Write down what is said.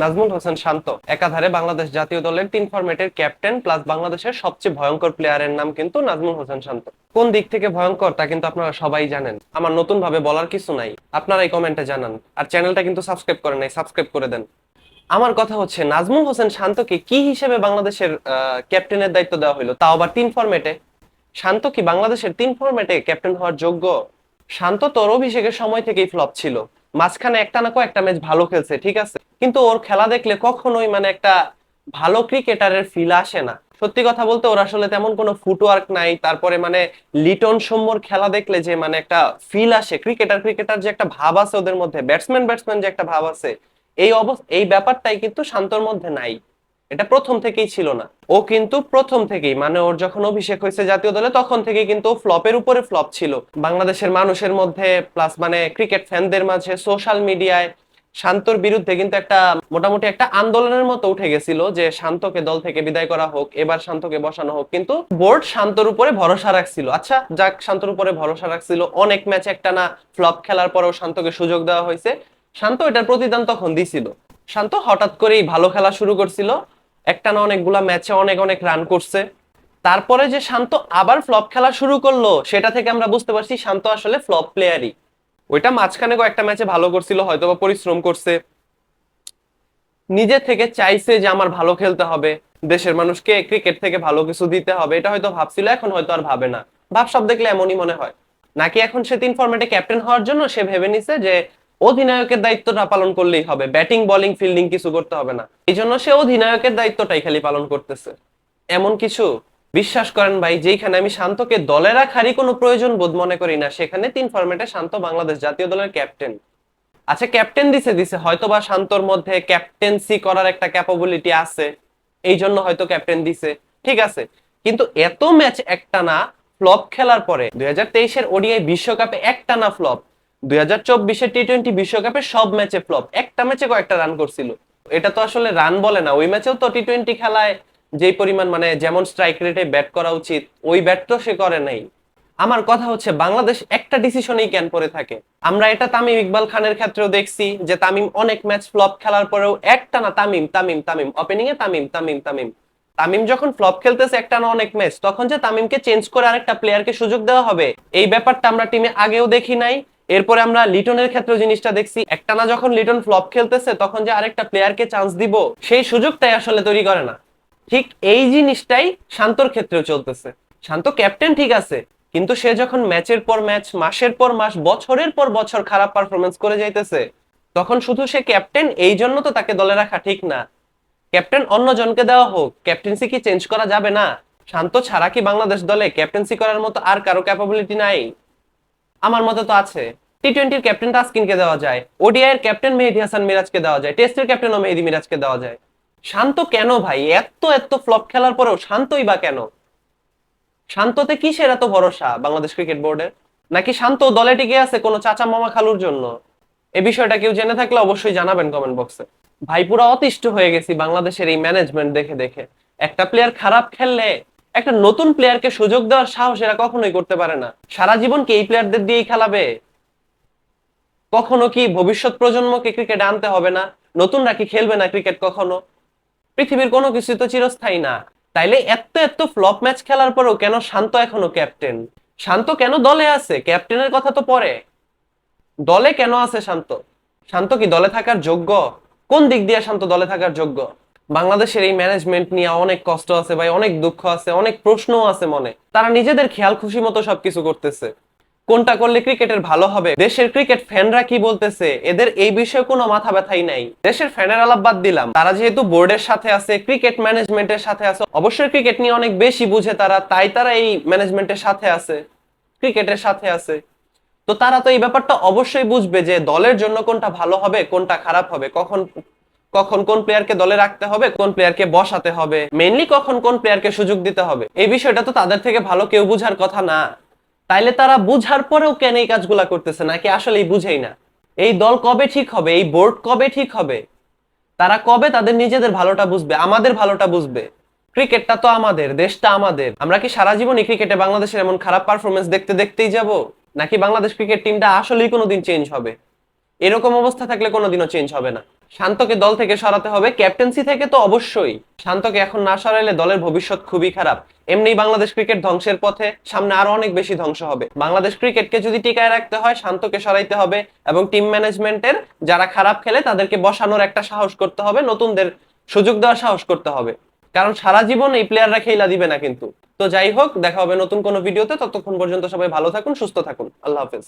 নাজমুল হোসেন শান্ত। একাধারে বাংলাদেশ জাতীয় দলের তিন ফরম্যাটের ক্যাপ্টেন, প্লাস বাংলাদেশের সবচেয়ে ভয়ঙ্কর প্লেয়ারের নাম কিন্তু নাজমুল হোসেন শান্ত। কোন দিক থেকে ভয়ঙ্কর তা কিন্তু আপনারা সবাই জানেন। আমার নতুন ভাবে বলার কিছু নাই। আপনারাই কমেন্টে জানান। আর চ্যানেলটা কিন্তু সাবস্ক্রাইব করেন নাই, সাবস্ক্রাইব করে দেন। আমার কথা হচ্ছে, নাজমুল হোসেন শান্তকে কি হিসেবে বাংলাদেশের ক্যাপ্টেনের দায়িত্ব দেওয়া হলো? তাও আবার তিন ফরম্যাটে। শান্ত কি বাংলাদেশের তিন ফরম্যাটে ক্যাপ্টেন হওয়ার যোগ্য? শান্ত তোর অভিষেকের সময় থেকেই ফ্লপ ছিল। মাঝখানে একটা না কয়েকটা ম্যাচ ভালো খেলছে, ঠিক আছে? কিন্তু ওর খেলা দেখলে কখনোই মানে একটা ভালো ক্রিকেটারের ফিল আসে না। সত্যি কথা বলতে ওর আসলে তেমন কোনো ফুটওয়ার্ক নাই, তারপরে মানে লিটন সৌম্যর খেলা দেখলে যে মানে একটা ফিল আসে ক্রিকেটার ক্রিকেটার যে একটা ভাব আছে ওদের মধ্যে ব্যাটসম্যান ব্যাটসম্যান যে একটা ভাব আছে, এই অবস্থা এই ব্যাপারটাই কিন্তু শান্তর মধ্যে নাই। এটা প্রথম থেকেই ছিল না। ও কিন্তু প্রথম থেকেই মানে ওর যখন অভিষেক হয়েছে জাতীয় দলে, তখন থেকে কিন্তু ফ্লপের উপরে ফ্লপ ছিল। বাংলাদেশের মানুষের মধ্যে প্লাস মানে ক্রিকেট ফ্যানদের মাঝে সোশ্যাল মিডিয়ায় শান্তর বিরুদ্ধে কিন্তু একটা মোটামুটি একটা আন্দোলনের মতো উঠে গেছিল যে শান্তকে দল থেকে বিদায় করা হোক, এবার শান্তকে বসানো হোক। কিন্তু বোর্ড শান্তর উপরে ভরসা রাখছিল। আচ্ছা যাক, শান্তর উপরে ভরসা রাখছিল। অনেক ম্যাচ একটা না ফ্লপ খেলার পরেও শান্তকে সুযোগ দেওয়া হয়েছে। শান্ত এটার প্রতিদান তখন দিছিল। শান্ত হঠাৎ করেই ভালো খেলা শুরু করছিল। একটা না অনেকগুলা ম্যাচে অনেক অনেক রান করছে। তারপরে যে শান্ত আবার ফ্লপ খেলা শুরু করল, সেটা থেকে আমরা বুঝতে পারছি শান্ত আসলে ফ্লপ প্লেয়ারই। ওইটা মাঝখানে কয়েকটা ম্যাচে ভালো করছিল হয়তো বা পরিশ্রম করছে। নিজে থেকে চাইছে যে আমার ভালো খেলতে হবে, দেশের মানুষকে ক্রিকেট থেকে ভালো কিছু দিতে হবে, এটা হয়তো ভাবছিল, এখন হয়তো আর ভাবে না। ভাব সব দেখলে এমনই মনে হয়। নাকি এখন সে তিন ফরম্যাটে ক্যাপ্টেন হওয়ার জন্য সে ভেবে নিছে যে অধিনায়কের দায়িত্বটা পালন করলেই হবে ব্যাটিং বলিং ফিল্ডিং কিছু করতে হবে না। এই জন্য সে অধিনায়কের দায়িত্বটাই খালি পালন করতেছে। এমন কিছু? বিশ্বাস করেন ভাই যেখানে আমি শান্তকে দলে রাখারই কোনো প্রয়োজন বোধ মনে করি না, সেখানে তিন ফরম্যাটে শান্ত বাংলাদেশ জাতীয় দলের ক্যাপ্টেন আচ্ছা ক্যাপ্টেন দিছে দিছে হয়তো বা শান্তর মধ্যে ক্যাপ্টেন্সি করার একটা ক্যাপাবিলিটি আছে এই জন্য হয়তো ক্যাপ্টেন দিছে, ঠিক আছে। কিন্তু এত ম্যাচ একটা না ফ্লপ খেলার পরে, দুই হাজার তেইশের ওডিআই বিশ্বকাপে একটা না ফ্লপ দুই হাজার চব্বিশের টি টোয়েন্টি বিশ্বকাপে সব ম্যাচে ফ্লপ একটা ম্যাচে কয়েকটা রান করছিল। এটা তো আসলে রান বলে না, ওই ম্যাচেও তো টি টোয়েন্টি খেলায় যেই পরিমাণ মানে যেমন স্ট্রাইক রেটে ব্যাট করা উচিত, ওই ব্যাট তো সে করে নাই। আমার কথা হচ্ছে, বাংলাদেশ একটা ডিসিশনেই ক্যান পরে থাকে। আমরা এটা তামিম ইকবাল খানের ক্ষেত্রেও দেখছি যে তামিম অনেক ম্যাচ ফ্লপ খেলার পরেও একটা না তামিম তামিম তামিম ওপেনিং এ তামিম তামিম তামিম। তামিম যখন ফ্লপ খেলতেছে একটা না অনেক ম্যাচ তখন যে তামিমকে চেঞ্জ করে আরেকটা প্লেয়ারকে সুযোগ দেওয়া হবে, এই ব্যাপারটা আমরা টিমে আগেও দেখি নাই। এরপরে আমরা লিটনের ক্ষেত্রে জিনিসটা দেখছি, একটা না যখন লিটন ফ্লপ খেলতেছে, তখন যে আরেকটা প্লেয়ারকে চান্স দিব, সেই সুযোগটাই আসলে তৈরি করে না। ঠিক এই জিনিসটাই শান্তর ক্ষেত্রে চলতেছে। শান্ত ক্যাপ্টেন ঠিক আছে, কিন্তু সে যখন ম্যাচের পর ম্যাচ মাসের পর মাস, বছরের পর বছর খারাপ পারফরমেন্স করে যাইতেছে, তখন শুধু সে ক্যাপ্টেন এই জন্য তো তাকে দলে রাখা ঠিক না। ক্যাপ্টেন অন্য জনকে দেওয়া হোক ক্যাপ্টেন্সি কি চেঞ্জ করা যাবে না? শান্ত ছাড়া কি বাংলাদেশ দলে ক্যাপ্টেন্সি করার মতো আর কারও ক্যাপাবিলিটি নাই? আমার মতে তো আছে। টি টোয়েন্টির ক্যাপ্টেন তাসকিনকে দেওয়া যায় ওডিআই এর ক্যাপ্টেন মেহেদি হাসান মিরাজকে দেওয়া যায় টেস্টের ক্যাপ্টেনও মেহেদি মিরাজকে দেওয়া যায়। শান্ত কেন ভাই? এত এত ফ্লপ খেলার পরেও শান্তই বা কেন? শান্ততে কিসের এত ভরসা বাংলাদেশ ক্রিকেট বোর্ডের নাকি শান্ত দলে টিকে আছে কোনো চাচা মামা খালুর জন্য? এ বিষয়টা কেউ জেনে থাকলে অবশ্যই জানাবেন কমেন্ট বক্সে ভাই, পুরো অতিষ্ঠ হয়ে গেছি বাংলাদেশের এই ম্যানেজমেন্ট দেখে দেখে। একটা প্লেয়ার খারাপ খেললে একটা নতুন প্লেয়ারকে সুযোগ দেওয়ার সাহস এরা কখনোই করতে পারে না। সারা জীবন কি এই প্লেয়ারদের দিয়েই খেলাবে? কখনো কি ভবিষ্যৎ প্রজন্মকে ক্রিকেট আনতে হবে না? নতুনরা কি খেলবে না ক্রিকেট কখনো? পৃথিবীর কোনো কিছু তো চিরস্থায়ী না। তাইলে এত এত ফ্লপ ম্যাচ খেলার পরেও কেন শান্ত এখনও ক্যাপ্টেন? শান্ত কেন দলে আছে? ক্যাপ্টেনের কথা তো পরে। দলে কেন আছে শান্ত? শান্ত কি দলে থাকার যোগ্য? কোন দিক দিয়ে শান্ত দলে থাকার যোগ্য? বাংলাদেশের এই ম্যানেজমেন্ট নিয়ে অনেক কষ্ট আছে ভাই, অনেক দুঃখ আছে, অনেক প্রশ্নও আছে মনে। তারা নিজেদের খেয়াল খুশি মতো সবকিছু করতেছে। কোনটা করলে ক্রিকেটের ভালো হবে? দেশের ক্রিকেট ফ্যানরা কি বলতেছে? এদের এই বিষয়ে কোনো মাথা ব্যথাই নাই। দেশের ফ্যানের আলাপ বাদ দিলাম। তারা যেহেতু বোর্ডের সাথে আছে, ক্রিকেট ম্যানেজমেন্টের সাথে আছে অবশ্যই ক্রিকেট নিয়ে অনেক বেশি বুঝে তারা, তাই তারা এই ম্যানেজমেন্টের সাথে আছে, ক্রিকেটের সাথে আছে। তো তারা তো এই ব্যাপারটা অবশ্যই বুঝবে যে দলের জন্য কোনটা ভালো হবে, কোনটা খারাপ হবে, কখন কখন কোন প্লেয়ারকে দলে রাখতে হবে, কোন প্লেয়ারকে বসাতে হবে মেইনলি কখন কোন প্লেয়ারকে সুযোগ দিতে হবে। এই বিষয়টা তো তাদের থেকে ভালো কেউ বুঝার কথা না। তাইলে তারা বুঝার পরেও কেন এই কাজগুলা করতেছে নাকি আসলেই বুঝেই না? এই দল কবে ঠিক হবে? এই বোর্ড কবে ঠিক হবে? তারা কবে তাদের নিজেদের ভালোটা বুঝবে? আমাদের ভালোটা বুঝবে? ক্রিকেটটা তো আমাদের, দেশটা আমাদের। আমরা কি সারা জীবনই ক্রিকেটে বাংলাদেশের এমন খারাপ পারফরমেন্স দেখতে দেখতেই যাব? নাকি বাংলাদেশ ক্রিকেট টিমটা আসলেই কোনোদিন চেঞ্জ হবে? এরকম অবস্থা থাকলে কোনোদিনও চেঞ্জ হবে না। শান্তকে দল থেকে সরাতে হবে, ক্যাপ্টেন্সি থেকে তো অবশ্যই। শান্তকে এখন না সরাইলে দলের ভবিষ্যৎ খুবই খারাপ। এমনি বাংলাদেশ ক্রিকেট ধ্বংসের পথে সামনে আরও অনেক বেশি ধ্বংস হবে। বাংলাদেশ ক্রিকেটকে যদি টিকায় রাখতে হয়, শান্তকে সরাইতে হবে এবং টিম ম্যানেজমেন্টের যারা খারাপ খেলে তাদেরকে বসানোর একটা সাহস করতে হবে, নতুনদের সুযোগ দেওয়ার সাহস করতে হবে। কারণ সারা জীবন এই প্লেয়াররা খেলা দিবে না কিন্তু। তো যাই হোক, দেখা হবে নতুন কোনো ভিডিওতে। ততক্ষণ পর্যন্ত সবাই ভালো থাকুন, সুস্থ থাকুন। আল্লাহ হাফেজ।